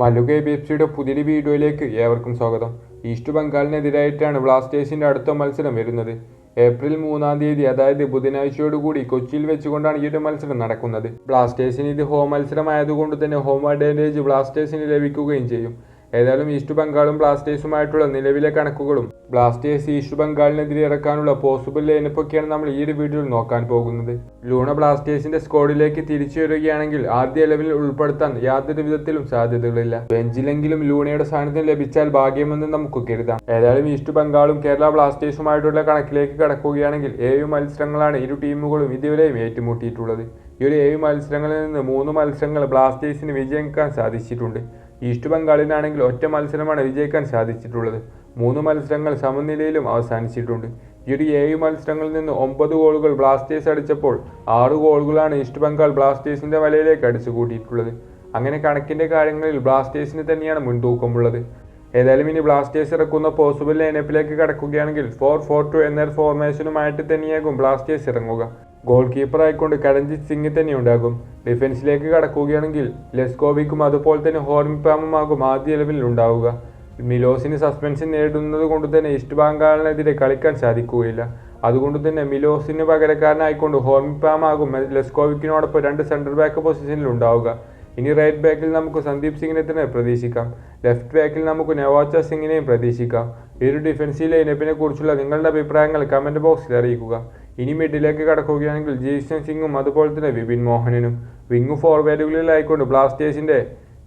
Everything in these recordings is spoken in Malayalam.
മല്ലുക ബി എഫ് സിയുടെ പുതിയൊരു വീഡിയോയിലേക്ക് ഏവർക്കും സ്വാഗതം. ഈസ്റ്റ് ബംഗാളിനെതിരായിട്ടാണ് ബ്ലാസ്റ്റേഴ്സിന്റെ അടുത്ത മത്സരം വരുന്നത്. ഏപ്രിൽ മൂന്നാം തീയതി അതായത് ബുധനാഴ്ചയോടുകൂടി കൊച്ചിയിൽ വെച്ചുകൊണ്ടാണ് ഈ ഒരു മത്സരം നടക്കുന്നത്. ബ്ലാസ്റ്റേഴ്സിന് ഇത് ഹോം മത്സരമായതുകൊണ്ട് തന്നെ ഹോം അഡ്വാന്റേജ് ബ്ലാസ്റ്റേഴ്സിന് ലഭിക്കുകയും ചെയ്യും. ഏതായാലും ഈസ്റ്റ് ബംഗാളും ബ്ലാസ്റ്റേഴ്സുമായിട്ടുള്ള നിലവിലെ കണക്കുകളും ബ്ലാസ്റ്റേഴ്സ് ഈസ്റ്റ് ബംഗാളിനെതിരെ ഇറക്കാനുള്ള പോസിബിൾ ലൈനപ്പൊക്കെയാണ് നമ്മൾ ഈ ഒരു വീഡിയോയിൽ നോക്കാൻ പോകുന്നത്. ലൂണ ബ്ലാസ്റ്റേഴ്സിന്റെ സ്കോഡിലേക്ക് തിരിച്ചു വരികയാണെങ്കിൽ ആദ്യ ഇലവിൽ ഉൾപ്പെടുത്താൻ യാതൊരു വിധത്തിലും സാധ്യതകളില്ല. ബെഞ്ചിലെങ്കിലും ലൂണയുടെ സാന്നിധ്യം ലഭിച്ചാൽ ഭാഗ്യമെന്ന് നമുക്ക് കരുതാം. ഏതായാലും ഈസ്റ്റ് ബംഗാളും കേരള ബ്ലാസ്റ്റേഴ്സുമായിട്ടുള്ള കണക്കിലേക്ക് കടക്കുകയാണെങ്കിൽ ഏഴ് മത്സരങ്ങളാണ് ഇരു ടീമുകളും ഇതുവരെയും ഏറ്റുമുട്ടിയിട്ടുള്ളത്. ഈ ഒരു ഏഴ് മത്സരങ്ങളിൽ നിന്ന് മൂന്ന് മത്സരങ്ങൾ ബ്ലാസ്റ്റേഴ്സിന് വിജയിക്കാൻ സാധിച്ചിട്ടുണ്ട്. ഈസ്റ്റ് ബംഗാളിനാണെങ്കിൽ ഒറ്റ മത്സരമാണ് വിജയിക്കാൻ സാധിച്ചിട്ടുള്ളത്. മൂന്ന് മത്സരങ്ങൾ സമനിലയിലും അവസാനിച്ചിട്ടുണ്ട്. ഈ ഒരു ഏഴ് മത്സരങ്ങളിൽ നിന്ന് ഒമ്പത് ഗോളുകൾ ബ്ലാസ്റ്റേഴ്സ് അടിച്ചപ്പോൾ ആറ് ഗോളുകളാണ് ഈസ്റ്റ് ബംഗാൾ ബ്ലാസ്റ്റേഴ്സിന്റെ വലയിലേക്ക് അടിച്ചു കൂട്ടിയിട്ടുള്ളത് അങ്ങനെ കണക്കിന്റെ കാര്യങ്ങളിൽ ബ്ലാസ്റ്റേഴ്സിന് തന്നെയാണ് മുൻതൂക്കമുള്ളത്. ഏതായാലും ഇനി ബ്ലാസ്റ്റേഴ്സ് ഇറക്കുന്ന പോസിബിൾ ലൈനപ്പിലേക്ക് കടക്കുകയാണെങ്കിൽ ഫോർ ഫോർ ടു എന്ന ഫോർമേഷനുമായിട്ട് തന്നെയാകും ബ്ലാസ്റ്റേഴ്സ് ഇറങ്ങുക. ഗോൾ കീപ്പർ ആയിക്കൊണ്ട് കരൺജിത് സിംഗ് തന്നെ ഉണ്ടാകും ഡിഫൻസിലേക്ക് കടക്കുകയാണെങ്കിൽ ലെസ്കോവിക്കും അതുപോലെ തന്നെ ഹോർമിപ്പാമുമാകും ആദ്യ ഇലവിൽ ഉണ്ടാവുക. മിലോസിന് സസ്പെൻഷൻ നേടുന്നത് കൊണ്ട് തന്നെ ഈസ്റ്റ് ബംഗാളിനെതിരെ കളിക്കാൻ സാധിക്കുകയില്ല. അതുകൊണ്ട് തന്നെ മിലോസിന് പകരക്കാരനായിക്കൊണ്ട് ഹോർമിപ്പാമാകും ലെസ്കോവിക്കിനോടൊപ്പം രണ്ട് സെൻട്രൽ ബാക്ക് പൊസിഷനിൽ ഉണ്ടാവുക. ഇനി റൈറ്റ് ബാക്കിൽ നമുക്ക് സന്ദീപ് സിംഗിനെ തന്നെ പ്രതീക്ഷിക്കാം. ലെഫ്റ്റ് ബാക്കിൽ നമുക്ക് നെവാച്ച സിംഗിനെയും പ്രതീക്ഷിക്കാം. ഈ ഒരു ഡിഫൻസീവ് ലൈനപ്പിനെ കുറിച്ചുള്ള നിങ്ങളുടെ അഭിപ്രായങ്ങൾ കമന്റ് ബോക്സിൽ അറിയിക്കുക. ഇനി മിഡിലേക്ക് കടക്കുകയാണെങ്കിൽ ജീസൻ സിംഗും അതുപോലെ തന്നെ വിപിൻ മോഹനനും വിങ് ഫോർവേഡുകളിലായിക്കൊണ്ട് ബ്ലാസ്റ്റേഴ്സിന്റെ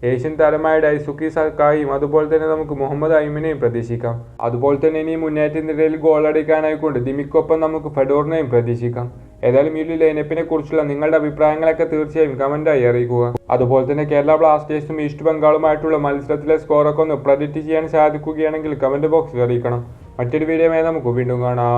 ഏഷ്യൻ താരമായ ഡൈസുക്കി സക്കായും അതുപോലെ തന്നെ നമുക്ക് മുഹമ്മദ് ഐമിനെയും പ്രതീക്ഷിക്കാം. അതുപോലെ തന്നെ ഇനി മുന്നേറ്റ നിരയിൽ ഗോൾ അടിക്കാനായിക്കൊണ്ട് ദിമിക്കൊപ്പം നമുക്ക് ഫെഡോറിനെയും പ്രതീക്ഷിക്കാം. ഏതായാലും ഈ ലൈനപ്പിനെ കുറിച്ചുള്ള നിങ്ങളുടെ അഭിപ്രായങ്ങളൊക്കെ തീർച്ചയായും കമന്റായി അറിയിക്കുക. അതുപോലെ തന്നെ കേരള ബ്ലാസ്റ്റേഴ്സും ഈസ്റ്റ് ബംഗാളുമായിട്ടുള്ള മത്സരത്തിലെ സ്കോറൊക്കെ ഒന്ന് പ്രഡിക്റ്റ് ചെയ്യാൻ സാധിക്കുകയാണെങ്കിൽ കമന്റ് ബോക്സിൽ അറിയിക്കണം. മറ്റൊരു വീഡിയോമായി നമുക്ക് വീണ്ടും കാണാം.